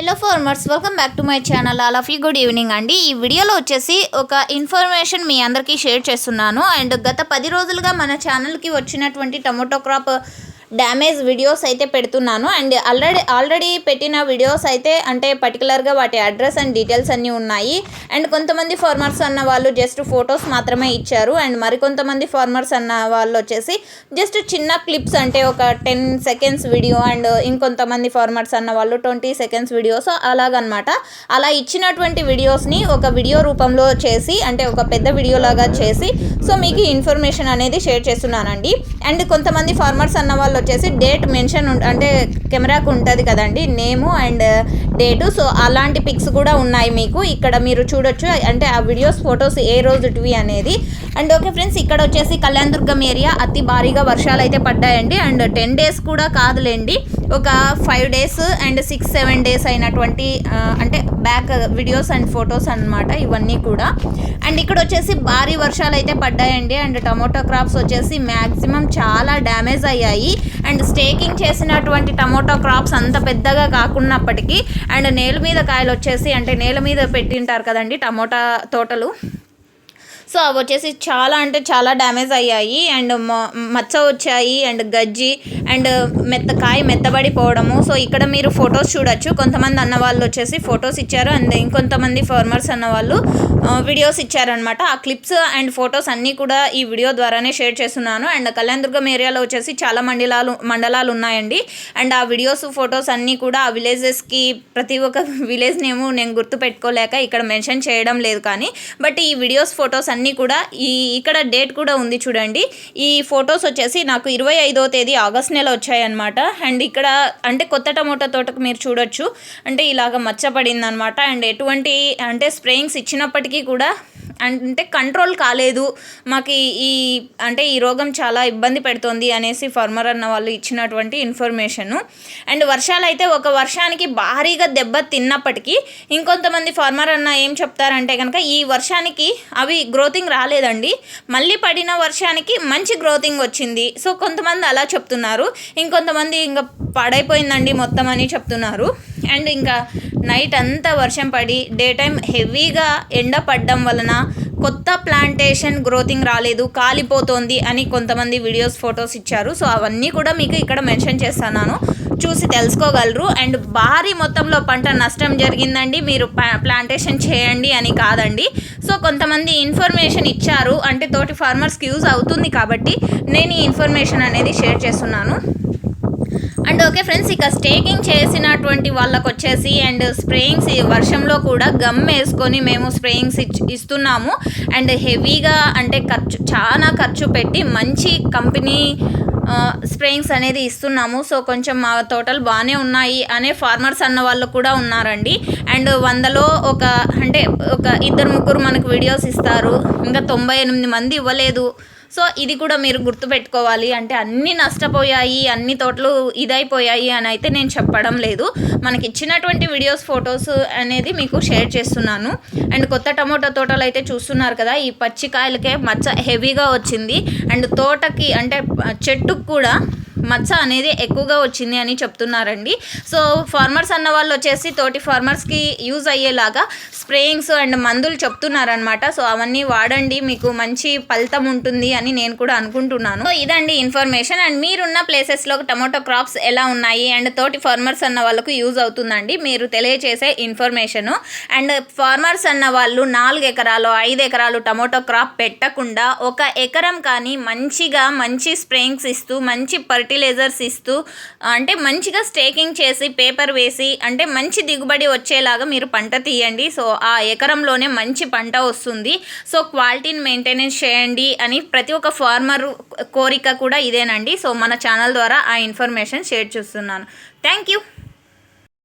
Hello farmers welcome back to my channel all of you good evening అండి ఈ వీడియోలో వచ్చేసి ఒక ఇన్ఫర్మేషన్ మీ అందరికీ షేర్ చేస్తున్నాను. అండ్ గత పది రోజులుగా మన ఛానల్కి వచ్చినటువంటి టమోటో క్రాప్ డ్యామేజ్ వీడియోస్ అయితే పెడుతున్నాను. అండ్ ఆల్రెడీ ఆల్రెడీ పెట్టిన వీడియోస్ అయితే అంటే పర్టికులర్గా వాటి అడ్రస్ అండ్ డీటెయిల్స్ అన్నీ ఉన్నాయి. అండ్ కొంతమంది ఫార్మర్స్ అన్న వాళ్ళు జస్ట్ ఫొటోస్ మాత్రమే ఇచ్చారు. అండ్ మరికొంతమంది ఫార్మర్స్ అన్న వాళ్ళు వచ్చేసి జస్ట్ చిన్న క్లిప్స్ అంటే ఒక టెన్ సెకండ్స్ వీడియో అండ్ ఇంకొంతమంది ఫార్మర్స్ అన్న వాళ్ళు ట్వంటీ సెకండ్స్ వీడియోస్ అలాగనమాట. అలా ఇచ్చినటువంటి వీడియోస్ని ఒక వీడియో రూపంలో చేసి అంటే ఒక పెద్ద వీడియో లాగా చేసి సో మీకు ఇన్ఫర్మేషన్ అనేది షేర్ చేస్తున్నానండి. అండ్ కొంతమంది ఫార్మర్స్ అన్న వాళ్ళు వచ్చేసి డేట్ మెన్షన్ అంటే కెమెరాకు ఉంటుంది కదండి నేము అండ్ డేటు. సో అలాంటి పిక్స్ కూడా ఉన్నాయి మీకు. ఇక్కడ మీరు చూడొచ్చు అంటే ఆ వీడియోస్ ఫొటోస్ ఏ రోజుటివి అనేది. అండ్ ఓకే ఫ్రెండ్స్ ఇక్కడ వచ్చేసి కళ్యాణదుర్గం ఏరియా. అతి భారీగా వర్షాలు అయితే పడ్డాయండి. అండ్ టెన్ డేస్ కూడా కాదులేండి. ఒక five days and six seven days అయినటువంటి అంటే బ్యాక్ వీడియోస్ అండ్ ఫొటోస్ అనమాట ఇవన్నీ కూడా. అండ్ ఇక్కడ వచ్చేసి భారీ వర్షాలు అయితే పడ్డాయండి. అండ్ టమోటో క్రాప్స్ వచ్చేసి మ్యాక్సిమం చాలా డ్యామేజ్ అయ్యాయి. అండ్ స్టేకింగ్ చేసినటువంటి టమోటో క్రాప్స్ అంత పెద్దగా కాకున్నప్పటికీ అండ్ నేల మీద కాయలు వచ్చేసి అంటే నేల మీద పెట్టింటారు కదండి టమోటా తోటలు? సో అవి వచ్చేసి చాలా అంటే చాలా డ్యామేజ్ అయ్యాయి. అండ్ మచ్చ వచ్చాయి. అండ్ గజ్జి అండ్ మెత్త కాయ మెత్తబడిపోవడము. సో ఇక్కడ మీరు ఫొటోస్ చూడొచ్చు. కొంతమంది అన్న వాళ్ళు వచ్చేసి ఫొటోస్ ఇచ్చారు. అండ్ ఇంకొంతమంది ఫార్మర్స్ అన్న వాళ్ళు వీడియోస్ ఇచ్చారనమాట ఆ క్లిప్స్ అండ్ ఫొటోస్ అన్నీ కూడా ఈ వీడియో ద్వారానే షేర్ చేస్తున్నాను. అండ్ కళ్యాణదుర్గం ఏరియాలో వచ్చేసి చాలా మండలాలు మండలాలు ఉన్నాయండి. అండ్ ఆ వీడియోస్ ఫొటోస్ అన్నీ కూడా ఆ విలేజెస్కి ప్రతి ఒక్క విలేజ్ నేము నేను గుర్తు పెట్టుకోలేక ఇక్కడ మెన్షన్ చేయడం లేదు కానీ బట్ ఈ వీడియోస్ ఫొటోస్ అన్నీ అన్నీ కూడా ఈ ఇక్కడ డేట్ కూడా ఉంది చూడండి. ఈ ఫొటోస్ వచ్చేసి నాకు ఇరవై ఐదో తేదీ ఆగస్ట్ నెల వచ్చాయన్నమాట. అండ్ ఇక్కడ అంటే కొత్త టమోటా తోటకు మీరు చూడొచ్చు. అంటే ఇలాగ మచ్చపడింది అనమాట అండ్ ఎటువంటి అంటే స్ప్రేయింగ్స్ ఇచ్చినప్పటికీ కూడా అంటే కంట్రోల్ కాలేదు. మాకు ఈ అంటే ఈ రోగం చాలా ఇబ్బంది పెడుతోంది అనేసి ఫార్మర్ అన్న వాళ్ళు ఇచ్చినటువంటి ఇన్ఫర్మేషను. అండ్ వర్షాలు అయితే ఒక వర్షానికి భారీగా దెబ్బ తిన్నప్పటికీ ఇంకొంతమంది ఫార్మర్ అన్న ఏం చెప్తారంటే కనుక ఈ వర్షానికి అవి గ్రోతింగ్ రాలేదండి. మళ్ళీ పడిన వర్షానికి మంచి గ్రోతింగ్ వచ్చింది. సో కొంతమంది అలా చెప్తున్నారు. ఇంకొంతమంది ఇంకా పాడైపోయిందండి మొత్తం అని చెప్తున్నారు. అండ్ ఇంకా నైట్ అంతా వర్షం పడి డే టైం హెవీగా ఎండ పడడం వలన కొత్త ప్లాంటేషన్ గ్రోతింగ్ రాలేదు కాలిపోతోంది అని కొంతమంది వీడియోస్ ఫొటోస్ ఇచ్చారు. సో అవన్నీ కూడా మీకు ఇక్కడ మెన్షన్ చేస్తున్నాను. చూసి తెలుసుకోగలరు. అండ్ భారీ మొత్తంలో పంట నష్టం జరిగిందండి. మీరు ప్లాంటేషన్ చేయండి అని కాదండి. సో కొంతమంది ఇన్ఫర్మేషన్ ఇచ్చారు. అంటే తోటి ఫార్మర్స్కి యూజ్ అవుతుంది కాబట్టి నేను ఈ ఇన్ఫర్మేషన్ అనేది షేర్ చేస్తున్నాను. అండ్ ఓకే ఫ్రెండ్స్ ఇక స్టేకింగ్ చేసినటువంటి వాళ్ళకు వచ్చేసి అండ్ స్ప్రేయింగ్స్ వర్షంలో కూడా గమ్ వేసుకొని మేము స్ప్రేయింగ్స్ ఇస్తున్నాము. అండ్ హెవీగా అంటే ఖర్చు చాలా ఖర్చు పెట్టి మంచి కంపెనీ స్ప్రేయింగ్స్ అనేది ఇస్తున్నాము. సో కొంచెం మా తోటలు బాగానే ఉన్నాయి అనే ఫార్మర్స్ అన్న వాళ్ళు కూడా ఉన్నారండి. అండ్ వందలో ఒక అంటే ఒక ఇద్దరు ముగ్గురు మనకు వీడియోస్ ఇస్తారు. ఇంకా తొంభై ఎనిమిది మంది ఇవ్వలేదు. సో ఇది కూడా మీరు గుర్తుపెట్టుకోవాలి. అంటే అన్నీ నష్టపోయాయి అన్ని తోటలు ఇదైపోయాయి అని అయితే నేను చెప్పడం లేదు. మనకి ఇచ్చినటువంటి వీడియోస్ ఫొటోస్ అనేది మీకు షేర్ చేస్తున్నాను. అండ్ కొత్త టమోటా తోటలు అయితే చూస్తున్నారు కదా ఈ పచ్చికాయలకే మచ్చ హెవీగా వచ్చింది. అండ్ తోటకి అంటే చెట్టుకు కూడా మచ్చ అనేది ఎక్కువగా వచ్చింది అని చెప్తున్నారండి. సో ఫార్మర్స్ అన్న వాళ్ళు వచ్చేసి తోటి ఫార్మర్స్కి యూజ్ అయ్యేలాగా స్ప్రేయింగ్స్ అండ్ మందులు చెప్తున్నారనమాట సో అవన్నీ వాడండి మీకు మంచి ఫలితం ఉంటుంది అని నేను కూడా అనుకుంటున్నాను. సో ఇదండి ఇన్ఫర్మేషన్. అండ్ మీరున్న ప్లేసెస్లో టమాటో క్రాప్స్ ఎలా ఉన్నాయి? అండ్ తోటి ఫార్మర్స్ అన్న వాళ్ళకు యూజ్ అవుతుందండి. మీరు తెలియచేసే ఇన్ఫర్మేషను. అండ్ ఫార్మర్స్ అన్న వాళ్ళు నాలుగు ఎకరాలు ఐదు ఎకరాలు టమాటో క్రాప్ పెట్టకుండా ఒక ఎకరం కానీ మంచిగా మంచి స్ప్రేయింగ్స్ ఇస్తూ మంచి పర్ ఫర్టిలైజర్స్ ఇస్తూ అంటే మంచిగా స్టేకింగ్ చేసి పేపర్ వేసి అంటే మంచి దిగుబడి వచ్చేలాగా మీరు పంట తీయండి. సో ఆ ఎకరంలోనే మంచి పంట వస్తుంది. సో క్వాలిటీని మెయింటెనెన్స్ చేయండి అని ప్రతి ఒక్క ఫార్మర్ కోరిక కూడా ఇదేనండి. సో మన ఛానల్ ద్వారా ఆ ఇన్ఫర్మేషన్ షేర్ చేస్తున్నాను. Thank you